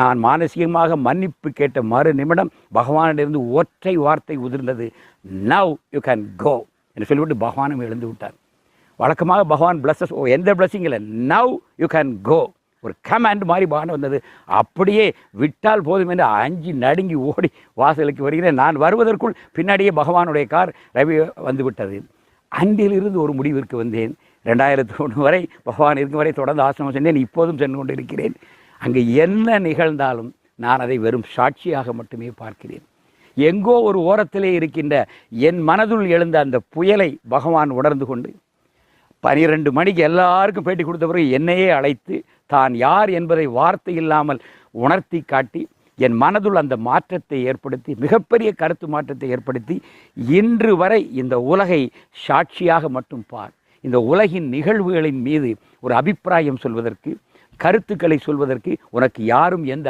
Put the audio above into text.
நான் மானசீகமாக மன்னிப்பு கேட்ட மறு நிமிடம் பகவானிடமிருந்து ஒற்றை வார்த்தை உதிர்ந்தது நவ் யூ கேன் கோ என்று சொல்லிவிட்டு பகவானும் எழுந்து விட்டார். வழக்கமாக பகவான் பிளஸஸ் ஓ எந்த பிளஸ்ஸிங் இல்லை. நவ் யூ கேன் கோ ஒரு கமாண்ட் மாதிரி பகவான் வந்தது. அப்படியே விட்டால் போதும் என்று அஞ்சு நடுங்கி ஓடி வாசலுக்கு வருகிறேன். நான் வருவதற்குள் பின்னாடியே பகவானுடைய கார் ரவி வந்துவிட்டது அன்றிலிருந்து ஒரு முடிவிற்கு வந்தேன். ரெண்டாயிரத்தி ஒன்று வரை பகவான் இருக்கும் வரை தொடர்ந்து ஆசிரமம் சென்றேன். இப்போதும் சென்று கொண்டிருக்கிறேன். அங்கு என்ன நிகழ்ந்தாலும் நான் அதை வெறும் சாட்சியாக மட்டுமே பார்க்கிறேன். எங்கோ ஒரு ஓரத்திலே இருக்கின்ற என் மனதுள் எழுந்த அந்த புயலை பகவான் உணர்ந்து கொண்டு பனிரெண்டு மணிக்கு எல்லாருக்கும் பேட்டி கொடுத்த பிறகு என்னையே அழைத்து தான் யார் என்பதை வார்த்தை இல்லாமல் உணர்த்தி காட்டி என் மனதுள் அந்த மாற்றத்தை ஏற்படுத்தி மிகப்பெரிய கருத்து மாற்றத்தை ஏற்படுத்தி இன்று வரை இந்த உலகை சாட்சியாக மட்டும் பார். இந்த உலகின் நிகழ்வுகளின் மீது ஒரு அபிப்பிராயம் சொல்வதற்கு கருத்துக்களை சொல்வதற்கு உனக்கு யாரும் எந்த